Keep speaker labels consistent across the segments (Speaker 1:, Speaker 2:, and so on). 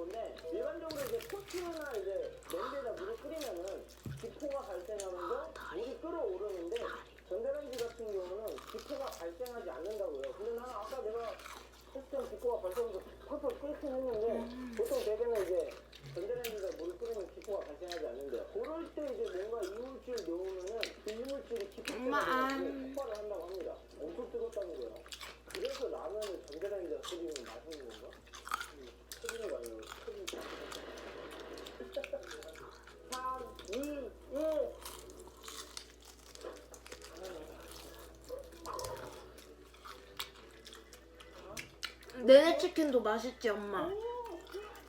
Speaker 1: 때문에 일반적으로 이제 포트나 이제 냄비에다 물을 끓이면은 기포가 발생하면서 물이 끓어오르는데 전자레인지 같은 경우는 기포가 발생하지 않는다고요. 근데 나는 아까 내가 했던 기포가 발생해서 펄펄 끓긴 했는데 보통 대개는 이제 전자레인지에다 물을 끓이면 기포가 발생하지 않는데요. 그럴 때 이제 뭔가 이물질 넣으면은 그 이물질이 기포 때문에
Speaker 2: 엄마,
Speaker 1: 폭발을 한다고 합니다. 엄청 뜨겁다는 거예요. 그래서 라면을 전자레인지에다 끓이면 맛있는 건가? 끓이는 거 아니에요? 끓이는 거. 3, 2, 1.
Speaker 2: 내내 치킨도 맛있지 엄마.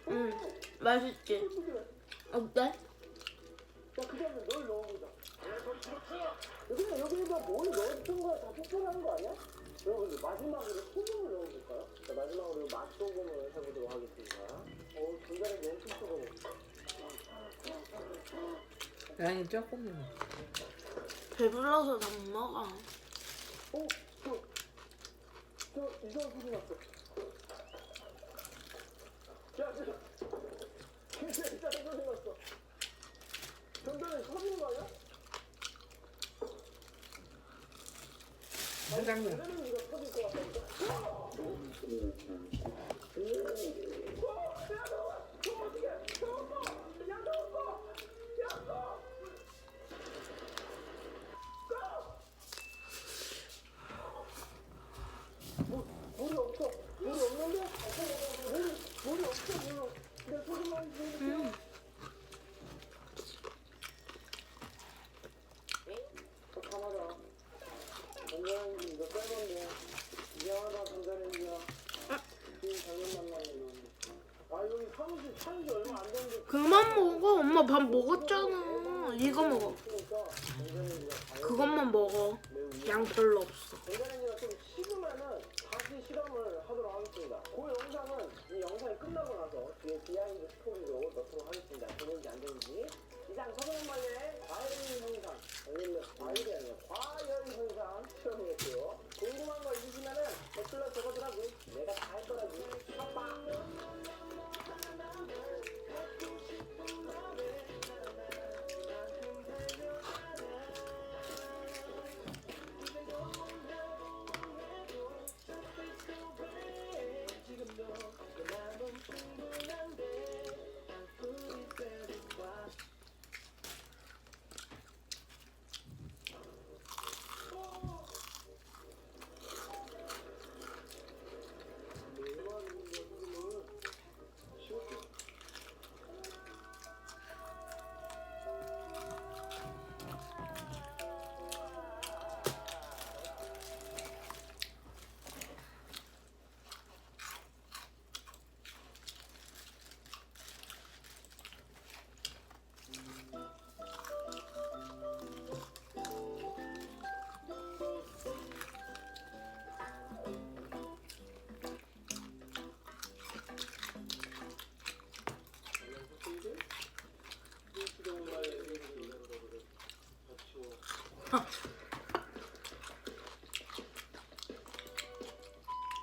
Speaker 2: 응 맛있지. 어때?
Speaker 1: 자, 그 다음에 널 넣어보자. 여기는 여기에다 뭘 넣었던 거야? 다 폭발하는 거 아니야? 여러분들 마지막으로 소금을 넣어볼까요? 자, 마지막으로 맛소금을 해보도록 하겠습니다. 어, 전자레인지 엄청 뜨거워.
Speaker 3: 양이 조금.
Speaker 2: 배불러서 나못 먹어.
Speaker 1: 어, 저, 저 이상한 소리 났어. 야, 거 아니야?
Speaker 3: 사장님
Speaker 1: 없어. 물이 없는데? 물이, 물이 없어, 물이. 내 소리만 들리지. 잠깐만아. 전자레인지 이거 빼건데. 미안하다, 전자레인지야. 지금 잘못 만나네, 너.
Speaker 2: 그만 먹어. 엄마 밥 먹었잖아. 이거 먹어. 그것만 먹어. 양 별로 없어.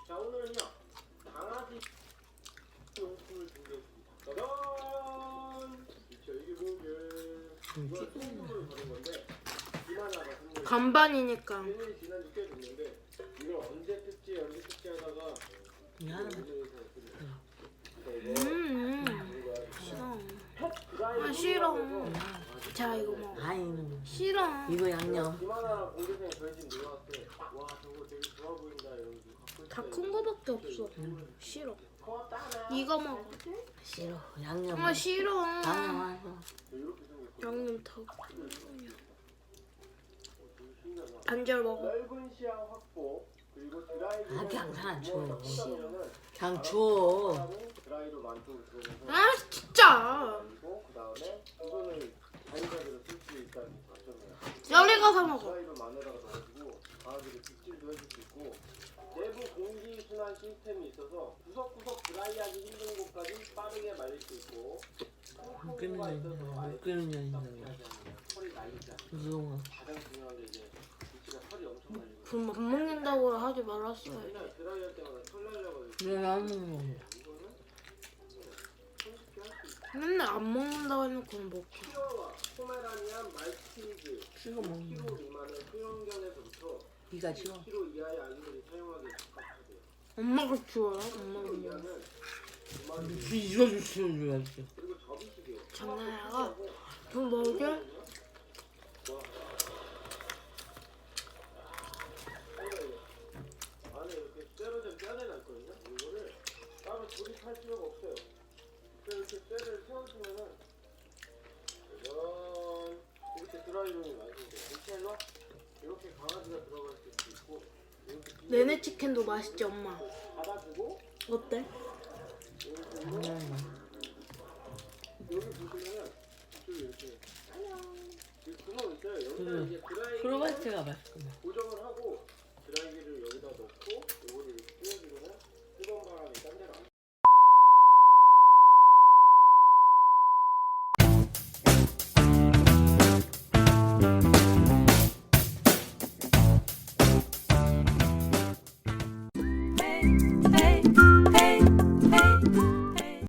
Speaker 1: 자 오늘은요 강아지 용품을 준비했습니다. 짜잔! 저에게 보게 이건 선물을 받은 건데 이만하다 선물.
Speaker 2: 반반이니까.
Speaker 1: 얘는 지난주 꽤 됐는데 이걸 언제 뜯지 언제 뜯지 하다가
Speaker 3: 미안해.
Speaker 2: 음, 싫어. 아 싫어. 자 이거 먹어.
Speaker 3: 아이는
Speaker 2: 싫어.
Speaker 3: 이거 양념.
Speaker 1: 이만한 공대생이 저희 집 놀러왔을 때와 저거 되게 좋아 보인다 이러면서 갖고
Speaker 2: 다
Speaker 1: 있어요.
Speaker 2: 큰 거밖에 없어. 싫어.
Speaker 1: 고맙다 하나.
Speaker 2: 이거 먹어.
Speaker 3: 싫어. 양념.
Speaker 2: 엄마 싫어.
Speaker 3: 양념 하고.
Speaker 2: 양념 더. 반절 먹어.
Speaker 1: 넓은 시야 확보 그리고 드라이
Speaker 3: 아, 그냥 하나 줘요.
Speaker 1: 싫어.
Speaker 3: 그냥 줘.
Speaker 1: 드라이로 만족을 들어서
Speaker 2: 아 진짜.
Speaker 1: 그리고 그 다음에 이거는 자유자재로 쓸수 있다는 장점이에요.
Speaker 2: 여기 가서 먹어.
Speaker 1: 드라이로 안에다가 넣어주고 강아지를 빗질도 해줄 수 있고 내부 공기 순환 시스템이 있어서 구석구석 드라이하기 힘든 곳까지 빠르게 말릴 수 있고
Speaker 3: 웃기는 거 있냐? 웃기는 거 있냐?
Speaker 1: 털이
Speaker 3: 무서워.
Speaker 1: 가장 중요한 게 이제 위치가 털이 엄청 날리고
Speaker 2: 그럼 못 먹는다고 하지 말았어요.
Speaker 1: 맨날 드라이 할 때마다 털 날려가지고
Speaker 3: 내가 안 먹어.
Speaker 1: 이거는 30초
Speaker 2: 맨날 안 먹는다고 해놓고
Speaker 1: 포메라니안, 말티즈,
Speaker 3: 찍어 먹는
Speaker 1: 10kg
Speaker 3: 거.
Speaker 1: 미만의 소형견에서부터
Speaker 3: 네가 치워.
Speaker 1: 10kg 이하의 아기들이 사용하기 적합하대요.
Speaker 2: 엄마가 치워요? 엄마가
Speaker 1: 10kg
Speaker 2: 뭐.
Speaker 1: 이하는 두 마리
Speaker 3: 이거 좀 치워줘야지.
Speaker 1: 그리고.
Speaker 2: 장난아가 좀 먹게?
Speaker 1: 안에 이렇게 된 뼈를 놨거든요. 이거를 따로 조립할 필요가 없어요. 이렇게 쇠를 세워주면은 이런 이렇게 드라이룸이 완성돼요. 디테일러 이렇게 강아지가 들어갈 수 있고 이렇게
Speaker 2: 내내 치킨도 맛있지 엄마.
Speaker 1: 닫아주고
Speaker 2: 어때?
Speaker 1: 이렇게
Speaker 3: 음.
Speaker 1: 여기 보시면은 이렇게 안녕 이 구멍 있어요. 여기다
Speaker 3: 음.
Speaker 1: 이제 드라이
Speaker 3: 프로바이트가 맛있구나.
Speaker 1: 고정을